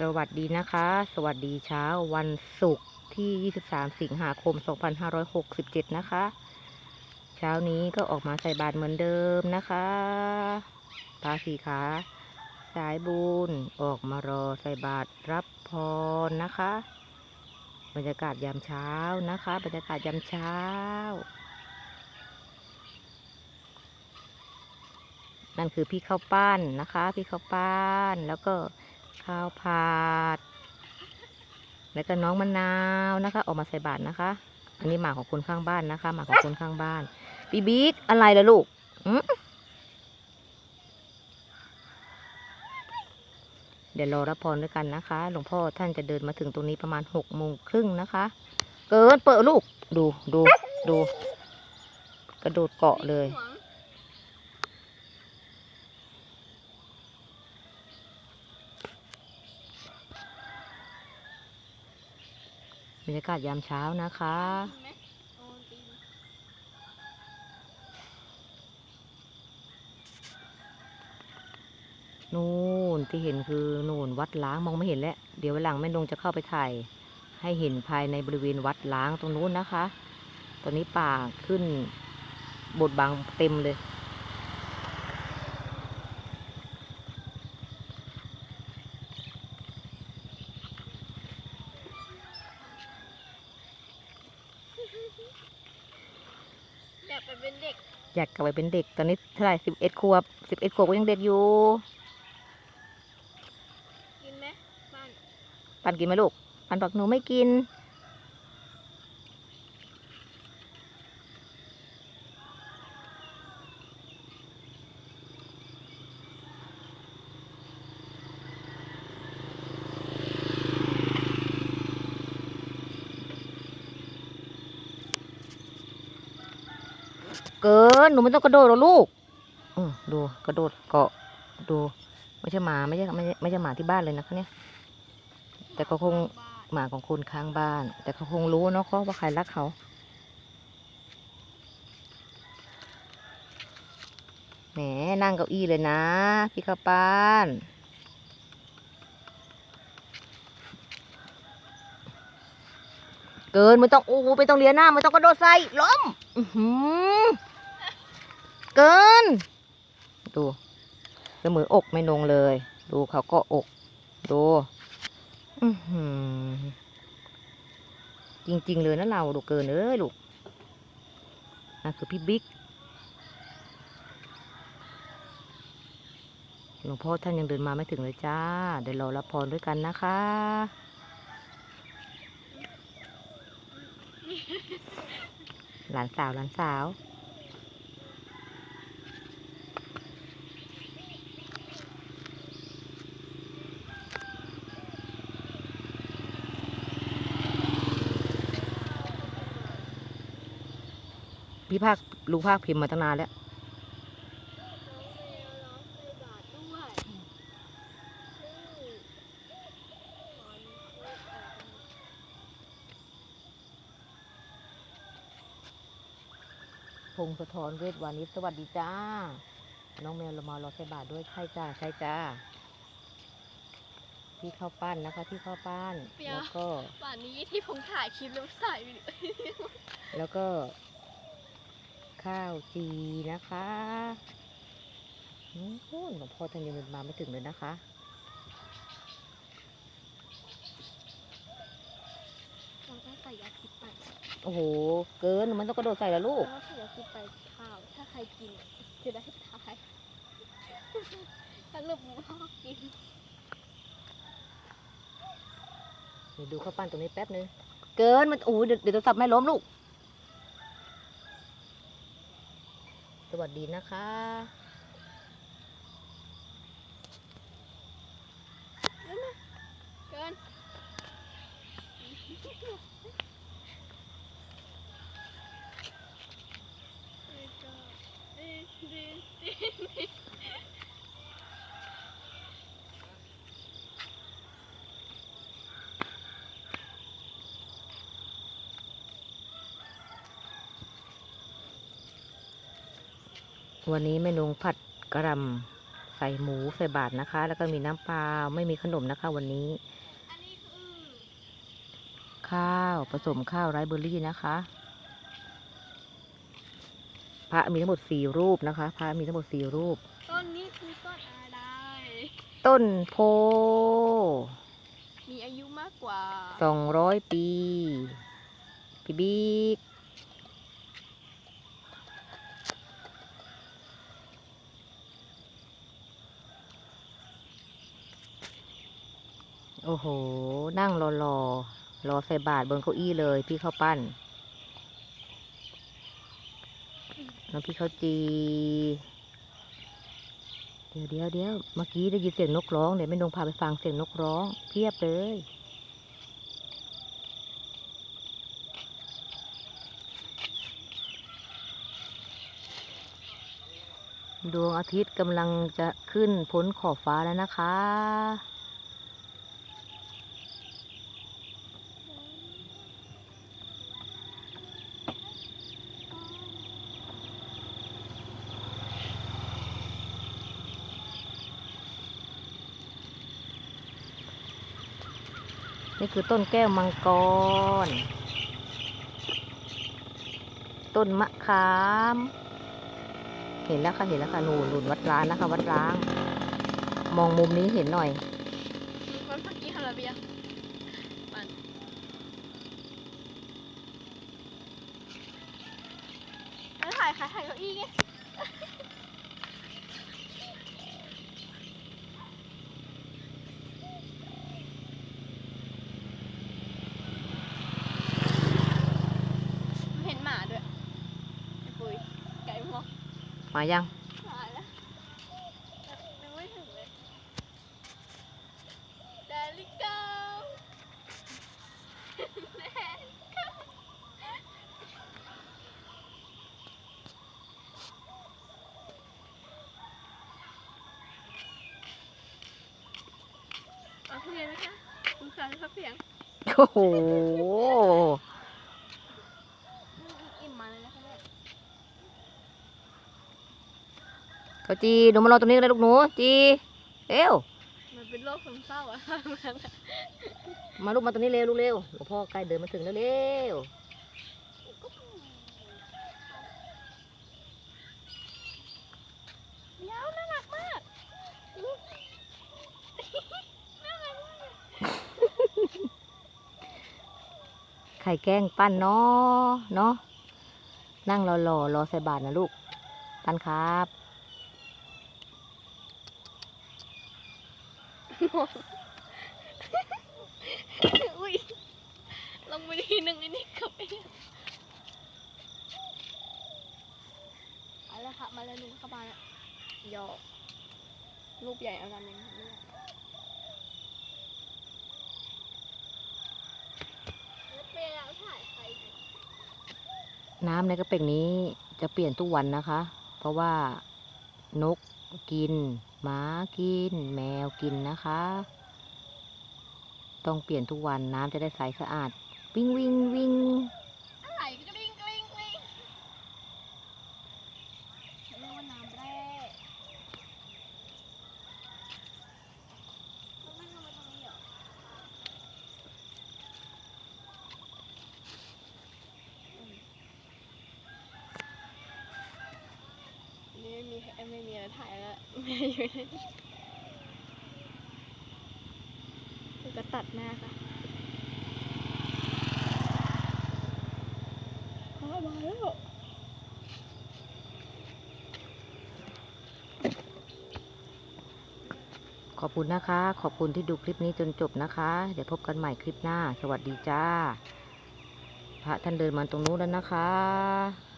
สวัสดีนะคะ สวัสดีเช้าวันศุกร์ที่ 23 สิงหาคม 2567 นะคะ เช้านี้ก็ออกมาใส่บาตรเหมือนเดิมนะคะตาสีขาสายบุญออกมารอใส่บาตรรับพรนะคะ บรรยากาศยามเช้านะคะ บรรยากาศยามเช้า นั่นคือพี่ข้าวปั้นนะคะ พี่ข้าวปั้นแล้วก็ ข้าวผัดแล้วก็น้องมะนาวนะคะ ออกมาใส่บาตรนะคะ อันนี้หมาของคนข้างบ้านนะคะหมาของคนข้างบ้านบีบิ๊กอะไรล่ะลูกเดี๋ยวรอรับพรด้วยกันนะคะ หลวงพ่อท่านจะเดินมาถึงตรงนี้ประมาณหกโมงครึ่งนะคะ เกินเปิดลูก ดูดูดู กระโดดเกาะเลย รรยากาศยามเช้านะคะ นู่นที่เห็นคือนู่นวัดล้างมองไม่เห็นแล้ว เดี๋ยววันหลังแม่นงจะเข้าไปถ่ายให้เห็นภายในบริเวณวัดล้างตรงนู้นนะคะ ตอนนี้ป่าขึ้นบดบังเต็มเลย อยากไป เป็นเด็ก อยากกลับไปเป็นเด็ก ตอนนี้เท่าไหร่สิบเอ็ดขวบสิบเอ็ดขวบก็ยังเด็กอยู่ กินไหมบ้านปันกินไหมลูกปันบอกหนูไม่กิน เกิน หนูไม่ต้องกระโดดหรอกลูกดูกระโดดเกาะดู ไม่ใช่หมาไม่ใช่ไม่ใช่ไม่ใช่หมาที่บ้านเลยนะคะเนี่ย แต่ก็คงหมาของคนข้างบ้าน แต่เขาคงรู้เนาะเขาว่าใครรักเขาแหมนั่งเก้าอี้เลยนะ พี่ข้าวป้านเกินไม่ต้องโอ้ไม่ต้องเลียหน้าไม่ต้องกระโดดใส่ล้มอือหือ เกิน ดูเสมออกไม่นงเลย ดูเขาก็อก ดูจริง ๆ เลยนะเราดูเกินเอ้ยลูกนั่นคือพี่บิ๊กหลวงพ่อท่านยังเดินมาไม่ถึงเลยจ้า เดี๋ยวรอรับพรด้วยกันนะคะ หลานสาวหลานสาว พี่ภาคลูกภาคพิมพ์มาตั้งนานแล้วน้องแมวร้องใส่บาตรด้วยซึ่งตอนนี้เอ่อพงศธรเวทวานิชสวัสดีจ้า น้องแมวเรามารอใส่บาตรด้วยใช่จ้าใช่จ้า พี่ข้าวปั้นนะคะพี่ข้าวปั้นแล้วก็ ป่านนี้ที่ผมถ่ายคลิปแล้วใส่วิดีโอ แล้วก็ ข้าวจีนะคะนู้นหลวงพ่อท่านยังเดินมาไม่ถึงเลยนะคะ เราต้องใส่ยาพิษไปโอ้โห เกินมันต้องกระโดดใส่แล้วลูกเราต้องใส่ยาพิษไปข้าว ถ้าใครกินจะได้ทายสรุปพ่อกินเดี๋ยวดูข้าวปั้นตรงนี้แป๊บนึง เกินมันโอ้โหเดี๋ยวเดี๋ยวโทรศัพท์แม่ล้มลูก สวัสดีนะคะ เกินเวันนี้แม่นงผัดกระหลำใส่หมูใส่บาตรนะคะ แล้วก็มีน้ำเปล่าไม่มีขนมนะคะ วันนี้อันนี้คือข้าวผสมข้าวไรซ์เบอร์รี่นะคะ พระมีทั้งหมดสี่รูปนะคะ พระมีทั้งหมดสี่รูป ต้นนี้คือต้นอะไร ต้นโพ มีอายุมากกว่าสองร้อยปีพี่บิ๊ก อ้โห นั่งรอรอรอใส่บาทบนเก้าอี้เลย พี่ข้าวปั้น น้องพี่ข้าวจี เดี๋ยวเดี๋ยวเดี๋ยวเมื่อกี้ได้ยินเสียงนกร้องเดี๋ยวแม่นงพาไปฟังเสียงนกร้องเพียบเลยดวงอาทิตย์กำลังจะขึ้นพ้นขอบฟ้าแล้วนะคะ นี่คือต้นแก้วมังกร ต้นมะขาม เห็นแล้วค่ะ เห็นแล้วค่ะหนูหนุนวัดร้างนะคะ วัดร้าง มองมุมนี้เห็นหน่อยมันเมื่อกี้ทำอะไรไปยังถ่ายขาถ่ายเก้าอี้ไง เห็นหมาด้วยไอ้ปุยไก่มอง มายังหมาแล้วยังไม่ถึงเลยเดลิโก้เอาทุเรียนไหมคะคุณค่ะพักเสียง โอ้โหอิ่มมาเลยนะคะเนี่ย เขาจีหนูมารอตรงนี้เลยลูกหนูจีเร็วมันเป็นโรคซึมเศร้าอะมันอะมาลูกมาตรงนี้เร็วลูกเร็วหลวงพ่อใกล้เดินมาถึงแล้วเร็วเดี๋ยวน่ารักมากน่ารักมากไข่แกล้งปั้นเนาะเนาะนั่งรอรอรอใส่บาทนะลูก ปั้นครับ อุ้ยลงไปทีนึงอ้นี่กลับไปเอาละค่ะมาแล้วหนูเข้ามาแล้วยอกรูปใหญ่เอานำยังไม่ได้แล้วเปย์แล้วถ่ายใครเนี่ยน้ำในกระเป๋งนี้จะเปลี่ยนทุกวันนะคะ เพราะว่านกกิน หมากิน แมวกินนะคะ ต้องเปลี่ยนทุกวันน้ำจะได้ใสสะอาด วิ่งวิ่งวิ่ง อะไรกระดิ่งกระดิ่งกระดิ่งเรียกว่าน้ำแร่แล้วมันทำไมตรงนี้เหรออืมนี่ ไม่มีอะไรถ่ายแล้วแม่อยู่ในนี้ก็ตัดหน้าค่ะอ้าวมาแล้วขอบคุณนะคะ ขอบคุณที่ดูคลิปนี้จนจบนะคะ เดี๋ยวพบกันใหม่คลิปหน้า สวัสดีจ้า พระท่านเดินมาตรงนู้นแล้วนะคะ